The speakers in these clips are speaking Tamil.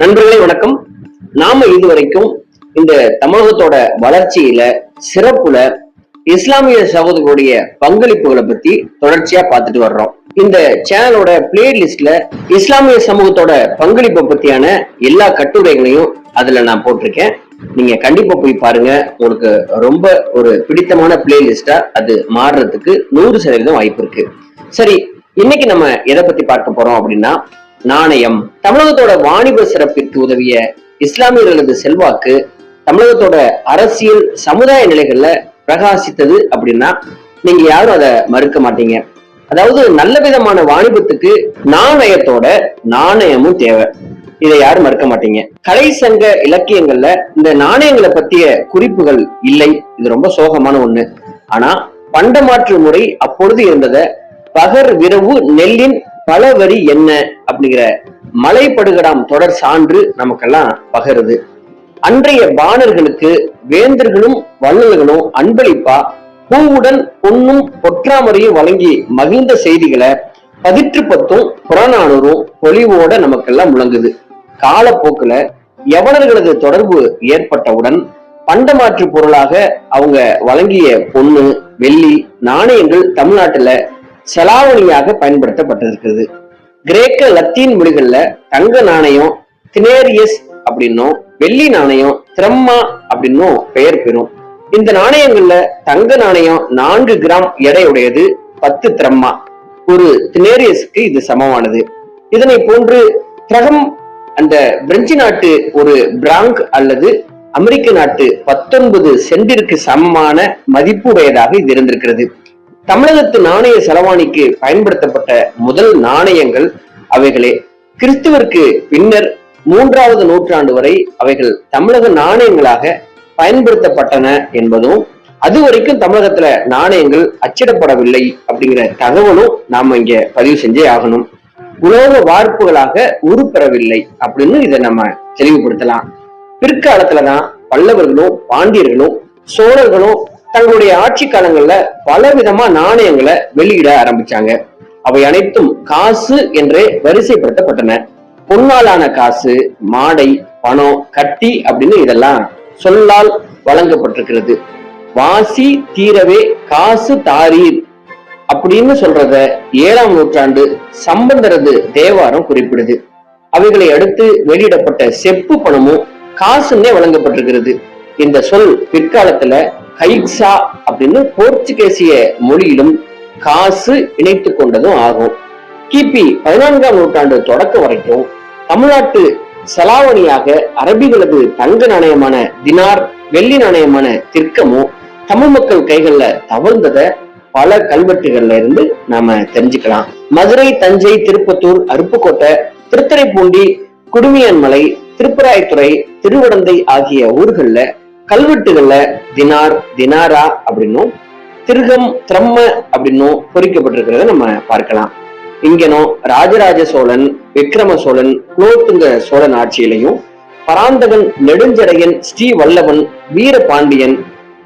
நண்பர்களே வணக்கம். நாம இதுவரைக்கும் இந்த தமிழகத்தோட வளர்ச்சியில சிறப்புல இஸ்லாமிய சகோதரர்களுடைய பங்களிப்புகளை பத்தி தொடர்ச்சியா பார்த்துட்டு வர்றோம். இந்த சேனலோட பிளேலிஸ்ட்ல இஸ்லாமிய சமூகத்தோட பங்களிப்பை பத்தியான எல்லா கட்டுரைகளையும் அதுல நான் போட்டிருக்கேன். நீங்க கண்டிப்பா போய் பாருங்க. உங்களுக்கு ரொம்ப ஒரு பிடித்தமான பிளேலிஸ்டா அது மாறுறதுக்கு நூறு சதவீதம் வாய்ப்பு இருக்கு. சரி இன்னைக்கு நம்ம எதை பத்தி பார்க்க போறோம் அப்படின்னா நாணயம் தமிழகத்தோட வாணிப சிறப்பிற்கு உதவிய இஸ்லாமியர்களது செல்வாக்கு தமிழகத்தோட அரசியல் சமுதாய நிலைகள்ல பிரகாசித்தது அப்படின்னா நீங்க யாரும் அதை மறுக்க மாட்டீங்க. அதாவது நல்ல விதமான வாணிபத்துக்கு நாணயத்தோட நாணயமும் தேவை. இதை யாரும் மறுக்க மாட்டீங்க. கலை சங்க இலக்கியங்கள்ல இந்த நாணயங்களை பத்திய குறிப்புகள் இல்லை. இது ரொம்ப சோகமான ஒண்ணு. ஆனா பண்டமாற்று முறை அப்பொழுது இருந்தத பகர் விரவு நெல்லின் பல வரி என்ன அப்படிங்கிற மலைப்படுகடாம் தொடர் சான்று நமக்கெல்லாம் பகருது. அன்றைய பாணர்களுக்கு வேந்தர்களும் வள்ளல்களும் அன்பளிப்பா பூவுடன் பொன்னும் பொற்றாமரையும் வழங்கி மகிழ்ந்த செய்திகளை பதிற்று பத்தும் புறநானூறும் பொலிவோட நமக்கெல்லாம் முழங்குது. காலப்போக்குல எவனர்களது தொடர்பு ஏற்பட்டவுடன் பண்டமாற்று பொருளாக அவங்க வழங்கிய பொண்ணு வெள்ளி நாணயங்கள் தமிழ்நாட்டுல செலாவணியாக பயன்படுத்தப்பட்டிருக்கிறது. கிரேக்க லத்தீன் மொழிகள்ல தங்க நாணயம் தினேரியஸ் அப்படின்னும் வெள்ளி நாணயம் திரம்மா அப்படின்னும் பெயர் பெறும். இந்த நாணயங்கள்ல தங்க நாணயம் நான்கு கிராம் எடையுடையது பத்து திரம்மா. ஒரு தினேரியஸ்க்கு இது சமமானது. இதனை போன்று திரகம் அந்த பிரெஞ்சு நாட்டு ஒரு பிராங்க் அல்லது அமெரிக்க நாட்டு பத்தொன்பது சென்டிற்கு சமமான மதிப்புடையதாக இது இருந்திருக்கிறது. தமிழகத்து நாணய செலவாணிக்கு பயன்படுத்தப்பட்ட முதல் நாணயங்கள் அவைகளே. கிறிஸ்துவிற்கு பின்னர் மூன்றாவது நூற்றாண்டு வரை அவைகள் தமிழக நாணயங்களாக பயன்படுத்தப்பட்டன என்பதும் அது வரைக்கும் தமிழகத்துல நாணயங்கள் அச்சிடப்படவில்லை அப்படிங்கிற தகவலும் நாம இங்க பதிவு செஞ்சே ஆகணும். உலோக வார்ப்புகளாக உருப்பெறவில்லை அப்படின்னு இதை நம்ம தெளிவுபடுத்தலாம். பிற்காலத்துலதான் பல்லவர்களும் பாண்டியர்களும் சோழர்களும் தங்களுடைய ஆட்சி காலங்கள்ல பல விதமா நாணயங்களை வெளியிட ஆரம்பிச்சாங்க. அவை அனைத்தும் காசு என்றே வரிசைப்படுத்தப்பட்டன. பொன்னாலான காசு மாடை பணம் கட்டி அப்படின்னு இதெல்லாம் சொல்லால் வழங்கப்பட்டிருக்கிறது. வாசி தீரவே காசு தாரீர் அப்படின்னு சொல்றத ஏழாம் நூற்றாண்டு சம்பந்தரது தேவாரம் குறிப்பிடுது. அவைகளை அடுத்து வெளியிடப்பட்ட செப்பு பணமும் காசுன்னே வழங்கப்பட்டிருக்கிறது. இந்த சொல் பிற்காலத்துல கைக்ஸா அப்படின்னு போர்ச்சுகேசிய மொழியிலும் காசு இணைத்து கொண்டதும் ஆகும். கிபி பதினான்காம் நூற்றாண்டு தொடக்க வரைக்கும் தமிழ்நாட்டு செலாவணியாக அரபிகளது தங்க நாணயமான தினார் வெள்ளி நாணயமான திர்க்கமும் தமிழ் மக்கள் கைகள்ல தவழ்ந்தத பல கல்வெட்டுகள்ல இருந்து நாம தெரிஞ்சுக்கலாம். மதுரை தஞ்சை திருப்பத்தூர் அருப்புக்கோட்டை திருத்துறைப்பூண்டி குடுமியான்மலை திருப்பராயத்துறை திருவடந்தை ஆகிய ஊர்கள்ல கல்வெட்டுகள்ல தினார் தினாரா அப்படின்னும் திருகம் திரம்ம அப்படின்னும் பொறிக்கப்பட்டிருக்கிறத நம்ம பார்க்கலாம். இங்கனும் ராஜராஜ சோழன் விக்ரம சோழன் குலோத்துங்க சோழன் ஆட்சியிலையும் பராந்தகன் நெடுஞ்சடையன் ஸ்ரீ வல்லவன் வீரபாண்டியன்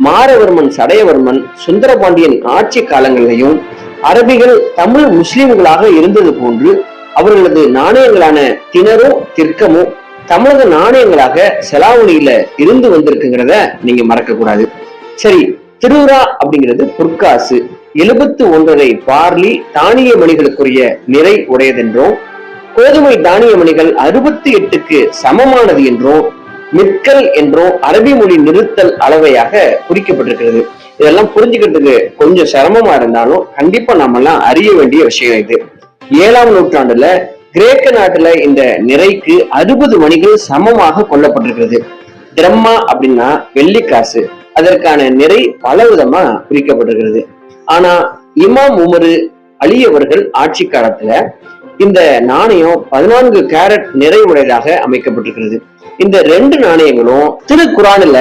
மாரவர்மன் சடையவர்மன் சுந்தரபாண்டியன் ஆட்சி காலங்களிலையும் அரபிகள் தமிழ் முஸ்லிம்களாக இருந்தது போன்று அவர்களது நாணயங்களான திணறும் திர்க்கமும் தமிழக நாணயங்களாக செலாவணியில இருந்து வந்திருக்குங்கிறத நீங்க மறக்க கூடாது சரி திருவிழா அப்படிங்கிறது பொற்காசு. எழுபத்து ஒன்றரை பார்லி தானிய மணிகளுக்குரிய நிறை உடையதென்றும். கோதுமை தானிய மணிகள் அறுபத்தி எட்டுக்கு சமமானது என்றும். மிற்கல் என்றும். அரபி மொழி நிறுத்தல் அளவையாக குறிக்கப்பட்டிருக்கிறது. இதெல்லாம் புரிஞ்சுக்கிறதுக்கு கொஞ்சம் சிரமமா இருந்தாலும் கண்டிப்பா நாம எல்லாம் அறிய வேண்டிய விஷயம் இது. ஏழாம் நூற்றாண்டுல கிரேக்க நாட்டுல இந்த நிறைக்கு அறுபது மணிகள் சமமாக கொல்லப்பட்டிருக்கிறது. திரம்மா அப்படின்னா வெள்ளிக்காசு. அதற்கான நிறை பல விதமா குறிக்கப்பட்டிருக்கிறது ஆனா இமாம் உமரு அலி அவர்கள் ஆட்சி காலத்துல இந்த நாணயம் பதினான்கு கேரட் நிறைவுடையதாக அமைக்கப்பட்டிருக்கிறது. இந்த ரெண்டு நாணயங்களும் திருக்குறானில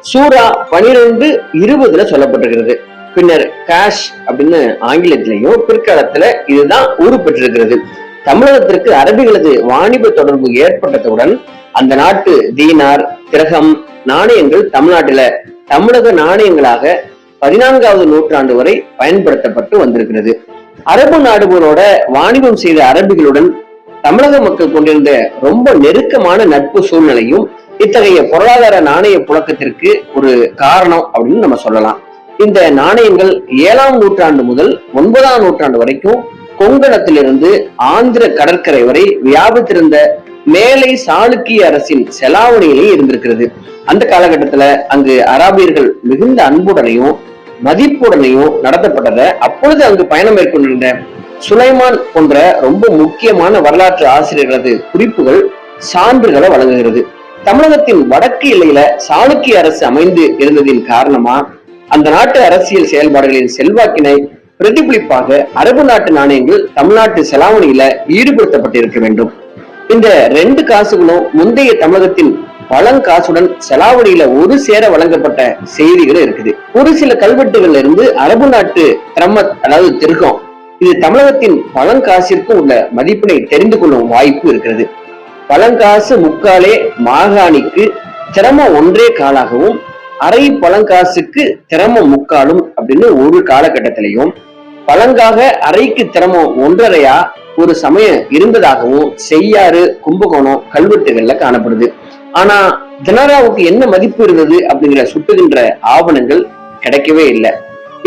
சூரா பனிரெண்டு இருபதுல சொல்லப்பட்டிருக்கிறது. பின்னர் கேஷ் அப்படின்னு ஆங்கிலத்திலையும் பிற்காலத்துல இதுதான் உருப்பெற்றிருக்கிறது. தமிழகத்திற்கு அரபிகளது வாணிப தொடர்பு ஏற்பட்டதுடன் அந்த நாட்டு தீனார் திரகம் நாணயங்கள் தமிழ்நாட்டில தமிழக நாணயங்களாக பதினான்காவது நூற்றாண்டு வரை பயன்படுத்தப்பட்டு வந்திருக்கிறது. அரபு நாடுகளோட வாணிபம் செய்த அரபிகளுடன் தமிழக மக்கள் கொண்டிருந்த ரொம்ப நெருக்கமான நட்பு சூழ்நிலையும் இத்தகைய பொருளாதார நாணய புழக்கத்திற்கு ஒரு காரணம் அப்படின்னு நம்ம சொல்லலாம். இந்த நாணயங்கள் ஏழாம் நூற்றாண்டு முதல் ஒன்பதாம் நூற்றாண்டு வரைக்கும் கொங்கணத்திலிருந்து ஆந்திர கடற்கரை வரை வியாபித்திருந்த மேலை சாளுக்கிய அரசின் செலாவணியிலே இருந்திருக்கிறது. அந்த காலகட்டத்துல அங்கு அராபியர்கள் மிகுந்த அன்புடனையும் மதிப்புடனையும் நடத்தப்பட்டத அப்பொழுது அங்கு பயணம் மேற்கொண்டிருந்த சுலைமான் போன்ற ரொம்ப முக்கியமான வரலாற்று ஆசிரியர்களது குறிப்புகள் சான்றுகளை வழங்குகிறது. தமிழகத்தின் வடக்கு எல்லையில சாளுக்கிய அரசு அமைந்து இருந்ததின் காரணமா அந்த நாட்டு அரசியல் செயல்பாடுகளின் செல்வாக்கினை பிரதிபலிப்பாக அரபு நாட்டு நாணயங்கள் தமிழ்நாட்டு செலாவணியில ஈடுபடுத்தப்பட்டிருக்க வேண்டும். இந்த ரெண்டு காசுகளும் முந்தைய தமிழகத்தின் பழங்காசுடன் செலாவணியில ஒரு சேர வழங்கப்பட்ட செய்திகள் இருக்குது. ஒரு சில கல்வெட்டுகள்ல இருந்து அரபு நாட்டு திரமத் அதாவது திருகம் இது தமிழகத்தின் பழங்காசிற்கும் உள்ள மதிப்பினை தெரிந்து கொள்ளும் வாய்ப்பு இருக்கிறது. பழங்காசு முக்காலே மாகாணிக்கு சிரமம் ஒன்றே காலாகவும் அரை பழங்காசுக்கு சிரமம் முக்காலும் அப்படின்னு ஒரு காலகட்டத்திலையும் பழங்காக அரைக்கு திறமும் ஒன்றரையா? ஒரு சமயம் இருந்ததாகவும் செய்யாறு கும்பகோணம் கல்வெட்டுகள்ல காணப்படுது. ஆனா தினராவுக்கு என்ன மதிப்பு இருந்தது அப்படிங்கிற சுட்டுகின்ற ஆவணங்கள் கிடைக்கவே இல்லை.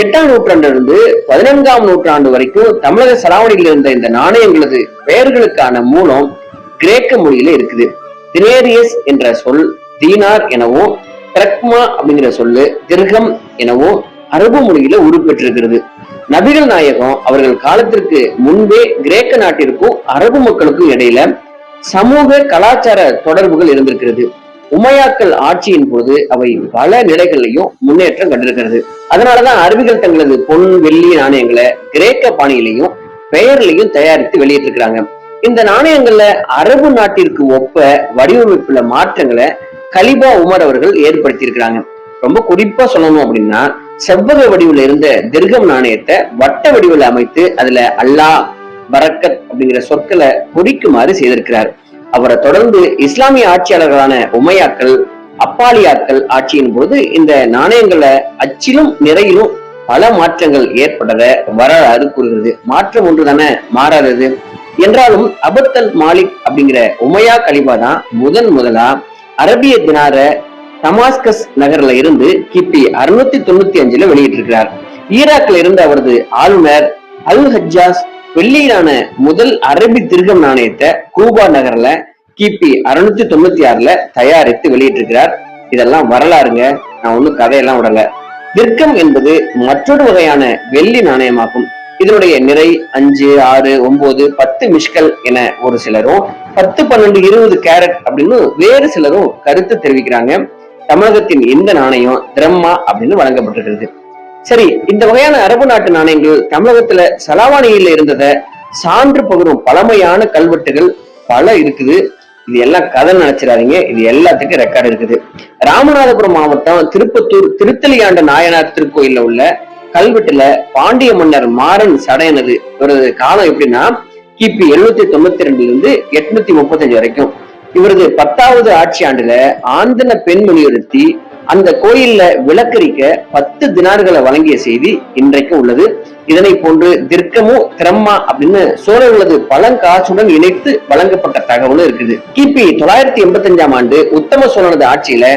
எட்டாம் நூற்றாண்டு இருந்து பதினான்காம் நூற்றாண்டு வரைக்கும் தமிழக சராவணியில் இருந்த இந்த நாணயங்களது பெயர்களுக்கான மூலம் கிரேக்க மொழியில இருக்குது. தினேரியஸ் என்ற சொல் தீனார் எனவும் திரக்மா அப்படிங்கிற சொல்லு திர்கம் எனவும் அரபு மொழியில உருப்பெற்றிருக்கிறது. நபிகள் நாயகம் அவர்கள் காலத்திற்கு முன்பே கிரேக்க நாட்டிற்கும் அரபு மக்களுக்கும் இடையில சமூக கலாச்சார தொடர்புகள் இருந்திருக்கிறது. உமையாக்கள் ஆட்சியின் போது அவை பல நிலைகளிலையும் முன்னேற்றம் கண்டிருக்கிறது. அதனாலதான் அரபிகள் தங்களது பொன் வெள்ளி நாணயங்களை கிரேக்க பாணியிலையும் பெயர்லையும் தயாரித்து வெளியிட்டிருக்கிறாங்க. இந்த நாணயங்கள்ல அரபு நாட்டிற்கு ஒப்ப வடிவமைப்புல மாற்றங்களை கலிபா உமர் அவர்கள் ஏற்படுத்தியிருக்கிறாங்க. ரொம்ப குறிப்பா சொல்லணும் அப்படின்னா செவ்வக வடிவில் இருந்த திர்கம் நாணயத்தை வட்ட வடிவில் அமைத்து அதுல அல்லாஹ் பரக்கத் அப்படிங்கிற சொற்களை பொறிக்குமாறு செய்திருக்கிறார். அவரை தொடர்ந்து இஸ்லாமிய ஆட்சியாளர்களான உமையாக்கள் அப்பாலியாக்கள் ஆட்சியின் போது இந்த நாணயங்களை அச்சிலும் நிறையிலும் பல மாற்றங்கள் ஏற்பட்டத வரலாறு கூறுகிறது. மாற்றம் ஒன்று தானே மாறாதது. என்றாலும் அபத்தல் மாலிக் அப்படிங்கிற உமையா கலிபா தான் முதன் முதலா அரபிய தினார டமாஸ்கஸ் நகர்ல இருந்து கிபி அறுநூத்தி தொண்ணூத்தி அஞ்சுல வெளியிட்டிருக்கிறார். ஈராக்ல இருந்த அவரது ஆளுநர் அல் ஹஜாஸ் வெள்ளியிலான முதல் அரபி திருகம் நாணயத்தை கூபா நகர்ல கிபி அறுநூத்தி தொண்ணூத்தி ஆறுல தயாரித்து வெளியிட்டிருக்கிறார். இதெல்லாம் வரலாறுங்க. நான் ஒண்ணும் கதையெல்லாம் விடல. திர்கம் என்பது மற்றொரு வகையான வெள்ளி நாணயமாகும். இதனுடைய நிறை அஞ்சு ஆறு ஒன்பது பத்து மிஷ்கல் என ஒரு சிலரும் பத்து பன்னெண்டு இருபது கேரட் அப்படின்னு வேறு சிலரும் கருத்து தெரிவிக்கிறாங்க. தமிழகத்தின் இந்த நாணயம் திரம்மா அப்படின்னு வழங்கப்பட்டிருக்கிறது. சரி இந்த வகையான அரபு நாட்டு நாணயங்கள் தமிழகத்துல சலாவாணியில இருந்தத சான்று பகிரும் பழமையான கல்வெட்டுகள் பல இருக்குது. இது எல்லாம் கதை நினைச்சிடாதீங்க. இது எல்லாத்துக்கும் ரெக்கார்டு இருக்குது. ராமநாதபுரம் மாவட்டம் திருப்பத்தூர் திருத்தலியாண்ட நாயனார் திருக்கோயில்ல உள்ள கல்வெட்டுல பாண்டிய மன்னர் மாறன் சடையனது. இவரது காலம் எப்படின்னா கிபி எழுநூத்தி தொண்ணூத்தி ரெண்டுல இருந்து எட்நூத்தி முப்பத்தஞ்சு வரைக்கும். இவரது பத்தாவது ஆட்சி ஆண்டுல ஆந்தன பெண் ஒருத்தி அந்த கோயில்ல விளக்கரிக்க பத்து தினார்களை வழங்கிய செய்தி இன்றைக்கும் உள்ளது. இதனை போன்று திர்க்கமும் திரம்மா அப்படின்னு சோழர்களது பழங்காசுடன் இணைத்து வழங்கப்பட்ட தகவலும் இருக்குது. கிபி தொள்ளாயிரத்தி எண்பத்தி அஞ்சாம் ஆண்டு உத்தம சோழனது ஆட்சியில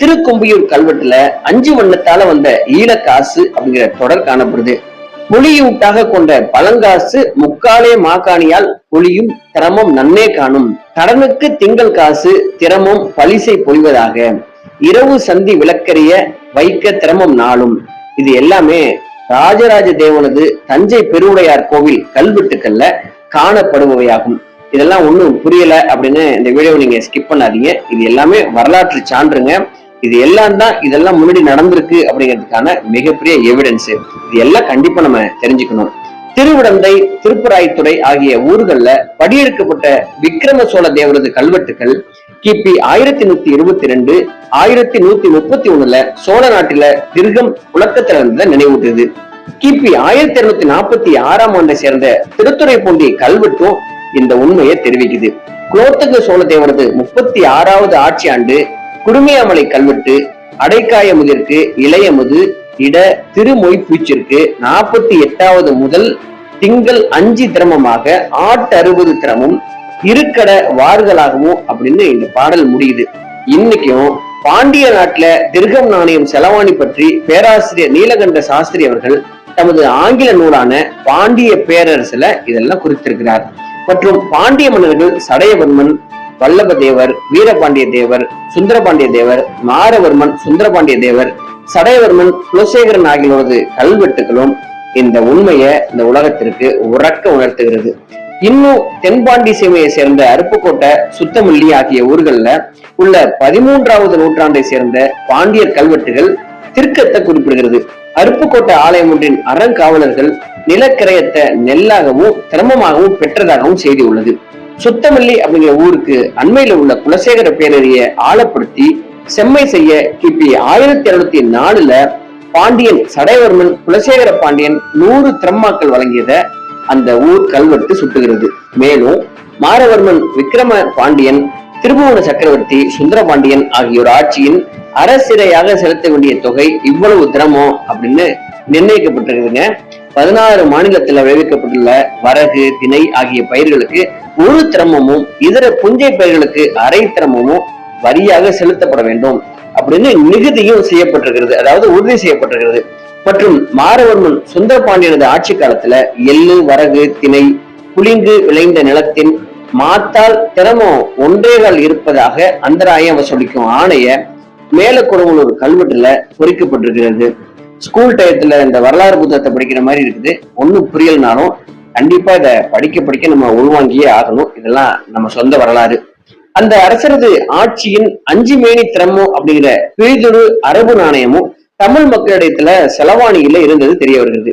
திருக்கொம்பியூர் கல்வெட்டுல அஞ்சு வண்ணத்தால வந்த ஈழக்காசு அப்படிங்கிற தொடர் காணப்படுது. புலியூட்டாக கொண்ட பழங்காசு முக்காலே மாகாணியால் புலியும் திறமும் நன்னே காணும். கடனுக்கு திங்கள் காசு திறமும் பலிசை பொழிவதாக. இரவு சந்தி விளக்கரிய வைக்க திறமும் நாளும். இது எல்லாமே ராஜராஜ தேவனது தஞ்சை பெருவுடையார் கோவில் கல்வெட்டுக்கள்ல காணப்படுபவையாகும். இதெல்லாம் ஒன்றும் புரியல அப்படின்னு இந்த வீடியோ நீங்க ஸ்கிப் பண்ணாதீங்க. இது எல்லாமே வரலாற்று சான்றுங்க. இது எல்லாம் தான் இதெல்லாம் முன்னாடி நடந்திருக்கு அப்படிங்கிறதுக்கான மிகப்பெரிய எவிடன்ஸ் இது எல்லாம் கண்டிப்பா நம்ம தெரிஞ்சுக்கணும். திருவிடந்தை திருப்புராய்த்துறை ஆகிய ஊர்கள்ல படியெடுக்கப்பட்ட விக்ரம சோழ தேவரது கல்வெட்டுகள் கிபி ஆயிரத்தி நூத்தி இருபத்தி ரெண்டு ஆயிரத்தி நூத்தி முப்பத்தி ஒண்ணுல சோழ நாட்டில திருகம் புழக்கத்துல இருந்ததை நினைவூட்டுது. கிபி ஆயிரத்தி இருநூத்தி நாற்பத்தி ஆறாம் ஆண்டை சேர்ந்த திருத்துறை பூண்டி கல்வெட்டும் இந்த உண்மையை தெரிவிக்குது. குலோத்துங்க சோழ தேவரது முப்பத்தி ஆறாவது ஆட்சி ஆண்டு குடுமையாமலை கல்வெட்டு அடைக்காயமுதிற்கு இளையமுது இட திருமொய்ப்பூச்சிற்கு நாற்பத்தி எட்டாவது முதல் திங்கள் அஞ்சு திரமமாக ஆட்டு அறுபது திரமும் இருக்கட வார்களாகவும் அப்படின்னு இந்த பாடல் முடியுது. இன்னைக்கும் பாண்டிய நாட்டுல திருகம் நாணயம் செலவாணி பற்றி பேராசிரியர் நீலகண்ட சாஸ்திரி அவர்கள் தமது ஆங்கில நூலான பாண்டிய பேரரசுல இதெல்லாம் குறித்திருக்கிறார். மற்றும் பாண்டிய மன்னர்கள் வல்லப தேவர் வீரபாண்டிய தேவர் சுந்தரபாண்டிய தேவர் மாரவர்மன் சுந்தரபாண்டிய தேவர் சடையவர்மன் குலசேகரன் ஆகியோரது கல்வெட்டுகளும் இந்த உண்மையை இந்த உலகத்திற்கு உறக்க உணர்த்துகிறது. இன்னும் தென்பாண்டி சீமையை சேர்ந்த அருப்புக்கோட்டை சுத்தமல்லி ஆகிய ஊர்கள்ல உள்ள பதிமூன்றாவது நூற்றாண்டை சேர்ந்த பாண்டியர் கல்வெட்டுகள் திருக்கத்தை குறிப்பிடுகிறது. அருப்புக்கோட்டை ஆலயம் ஒன்றின் அறங்காவலர்கள் நிலக்கிரயத்தை நெல்லாகவும் திரமமாகவும் பெற்றதாகவும் செய்தி உள்ளது. சுத்தமல்லி அப்படிங்கிற ஊருக்கு அண்மையில உள்ள குலசேகர பேரறிய ஆழப்படுத்தி செம்மை செய்ய கிபி ஆயிரத்தி அறுநூத்தி நாலுல பாண்டியன் சடைவர்மன் குலசேகர பாண்டியன் நூறு திரம்மாக்கள் வழங்கியத அந்த ஊர் கல்வெட்டு சுட்டுகிறது. மேலும் மாரவர்மன் விக்ரம பாண்டியன் திருபுவன சக்கரவர்த்தி சுந்தர பாண்டியன் ஆகியோர் ஆட்சியின் அரசிறையாக செலுத்த வேண்டிய தொகை இவ்வளவு திரமம் அப்படின்னு நிர்ணயிக்கப்பட்டிருக்குதுங்க. பதினாறு மாநிலத்துல விளைவிக்கப்பட்டுள்ள வரகு திணை ஆகிய பயிர்களுக்கு ஒரு திரமமும் இதர புஞ்சை பயிர்களுக்கு அரை திரமமும் வரியாக செலுத்தப்பட வேண்டும். அப்படின்னு நிகுதியும் செய்யப்பட்டிருக்கிறது. அதாவது உறுதி செய்யப்பட்டிருக்கிறது. மற்றும் மாரவர்மன் சுந்தரபாண்டியனது ஆட்சி காலத்துல எள்ளு வரகு திணை புளிங்கு விளைந்த நிலத்தின் மாத்தால் திறமம் ஒன்றேகால் இருப்பதாக அந்தராயம் வசூலிக்கும் ஆணைய மேலக்குடங்களூர் கல்வெட்டுல பொறிக்கப்பட்டிருக்கிறது. ஸ்கூல் டயத்துல இந்த வரலாறு புத்தகத்தை படிக்கிற மாதிரி இருக்குது. ஒன்றும் புரியலனாலும் கண்டிப்பா இதை படிக்க படிக்க நம்ம உள்வாங்கியே ஆகணும். இதெல்லாம் நம்ம சொந்த வரலாறு. அந்த அரசரது ஆட்சியின் அஞ்சு மேனி திறமோ அப்படிங்கிற பிரிதொரு அரபு நாணயமும் தமிழ் மக்களிடத்துல செலவாணியில இருந்தது தெரிய வருகிறது.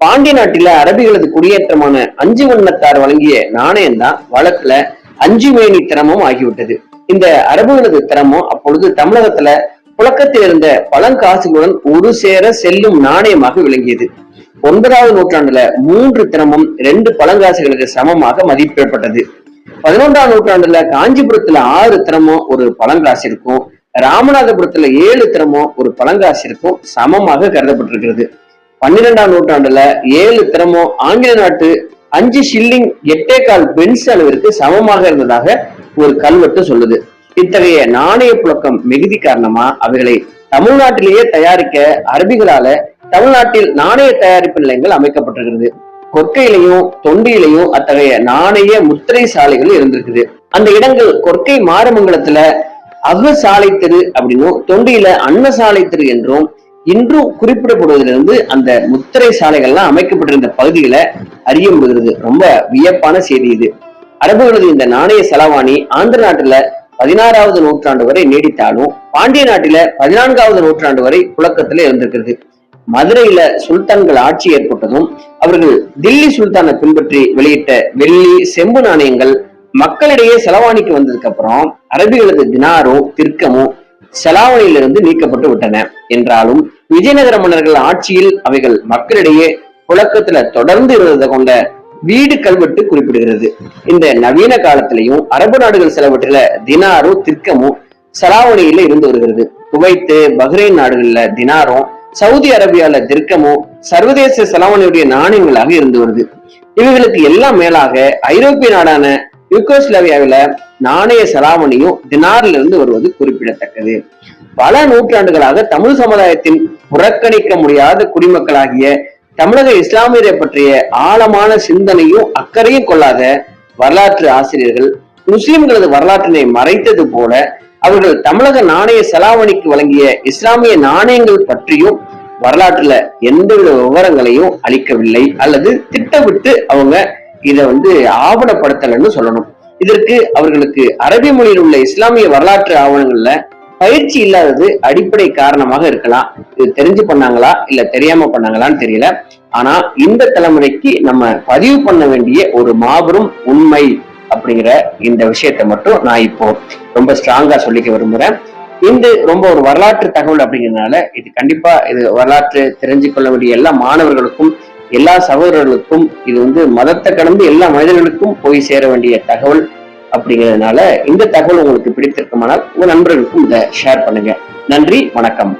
பாண்டிய நாட்டில அரபிகளது குடியேற்றமான அஞ்சு வண்ணத்தார் வழங்கிய நாணயம் தான் வழக்குல அஞ்சு மேனி திறமும் ஆகிவிட்டது. இந்த அரபுகளது திறமும் அப்பொழுது தமிழகத்துல புழக்கத்தில் இருந்த பழங்காசுகளுடன் ஒரு சேர செல்லும் நாணயமாக விளங்கியது. ஒன்பதாவது நூற்றாண்டுல மூன்று திறமும் ரெண்டு பழங்காசுகளுக்கு சமமாக மதிப்பிடப்பட்டது. பதினொன்றாம் நூற்றாண்டுல காஞ்சிபுரத்துல ஆறு தினமும் ஒரு பழங்காசிற்கும் ராமநாதபுரத்துல ஏழு தினமும் ஒரு பழங்காசிற்கும் சமமாக கருதப்பட்டிருக்கிறது. பன்னிரெண்டாம் நூற்றாண்டுல ஏழு தினமும் ஆங்கில நாட்டு அஞ்சு ஷில்லிங் எட்டே கால் பென்ஸ் அளவிற்கு சமமாக இருந்ததாக ஒரு கல்வெட்டு சொல்லுது. இத்தகைய நாணய புழக்கம் மிகுதி காரணமா அவைகளை தமிழ்நாட்டிலேயே தயாரிக்க அரபிகளால தமிழ்நாட்டில் நாணய தயாரிப்பு நிலையங்கள் அமைக்கப்பட்டிருக்கிறது. கொற்கையிலையும் தொண்டியிலையும் அத்தகைய நாணய முத்திரை சாலைகள் இருந்திருக்குது. அந்த இடங்கள் கொற்கை மாரமங்கலத்துல அக சாலை தெரு அப்படின்னும் தொண்டியில அன்ன சாலை தெரு என்றும் இன்றும் குறிப்பிடப்படுவதிலிருந்து அந்த முத்திரை சாலைகள்லாம் அமைக்கப்பட்டிருந்த பகுதிகளை அறிய முடிகிறது. ரொம்ப வியப்பான செய்தி இது. அரபுகளது இந்த நாணய செலவாணி ஆந்திர நாட்டுல பதினாறாவது நூற்றாண்டு வரை நீடித்தாலும் பாண்டிய நாட்டில பதினான்காவது நூற்றாண்டு வரை புழக்கத்துல இருந்திருக்கிறது. மதுரையில சுல்தான்கள் ஆட்சி ஏற்பட்டதும் அவர்கள் தில்லி சுல்தானை பின்பற்றி வெளியிட்ட வெள்ளி செம்பு நாணயங்கள் மக்களிடையே செலவாணிக்கு வந்ததுக்கு அப்புறம் அரபிகளது தினாரும் திர்க்கமும் செலாவணியிலிருந்து நீக்கப்பட்டு விட்டன. என்றாலும் விஜயநகர மன்னர்கள் ஆட்சியில் அவைகள் மக்களிடையே புழக்கத்துல தொடர்ந்து இருந்ததை கொண்ட வீடு கல்வெட்டு குறிப்பிடுகிறது. இந்த நவீன காலத்திலையும் அரபு நாடுகள் செலவற்றில தினாரும் திர்க்கமும் சலாவணியில இருந்து வருகிறது. குவைத்து பஹ்ரைன் நாடுகள்ல தினாரும் சவுதி அரேபியால திர்க்கமும் சர்வதேச செலாவணியுடைய நாணயங்களாக இருந்து வருது. இவைகளுக்கு எல்லாம் மேலாக ஐரோப்பிய நாடான யூகோஸ்லாவியாவில நாணய செலாவணியும் தினாரில் இருந்து வருவது குறிப்பிடத்தக்கது. பல நூற்றாண்டுகளாக தமிழ் சமுதாயத்தின் புறக்கணிக்க முடியாத குடிமக்களாகிய தமிழக இஸ்லாமியரை பற்றிய ஆழமான சிந்தனையும் அக்கறையும் கொள்ளாத வரலாற்று ஆசிரியர்கள் முஸ்லிம்களது வரலாற்றினை மறைத்தது போல அவர்கள் தமிழக நாணய செலாவணிக்கு வழங்கிய இஸ்லாமிய நாணயங்கள் பற்றியும் வரலாற்றுல எந்தவித விவரங்களையும் அளிக்கவில்லை அல்லது திட்டமிட்டு அவங்க இதை வந்து ஆவணப்படுத்தலன்னு சொல்லணும். இதற்கு அவர்களுக்கு அரபி மொழியில் உள்ள இஸ்லாமிய வரலாற்று ஆவணங்கள்ல பயிற்சி இல்லாதது அடிப்படை காரணமாக இருக்கலாம். இது தெரிஞ்சு பண்ணாங்களா? இல்ல தெரியாம பண்ணாங்களான்னு தெரியல. ஆனா இந்த தலைமுறைக்கு நம்ம பதிவு பண்ண வேண்டிய ஒரு மாபெரும் உண்மை அப்படிங்கிற இந்த விஷயத்தை மட்டும் நான் இப்போ ரொம்ப ஸ்ட்ராங்கா சொல்லிக்க விரும்புறேன். இந்த ரொம்ப ஒரு வரலாற்று தகவல் அப்படிங்கிறதுனால இது கண்டிப்பா இது வரலாற்று தெரிஞ்சு கொள்ள வேண்டிய எல்லா மாணவர்களுக்கும் எல்லா சகோதரர்களுக்கும் இது வந்து மதத்தை கடந்து எல்லா மனிதர்களுக்கும் போய் சேர வேண்டிய தகவல். அப்படிங்கிறதுனால இந்த தகவல் உங்களுக்கு பிடித்திருக்குமானால் உங்க நண்பர்களுக்கும் இதை ஷேர் பண்ணுங்க. நன்றி வணக்கம்.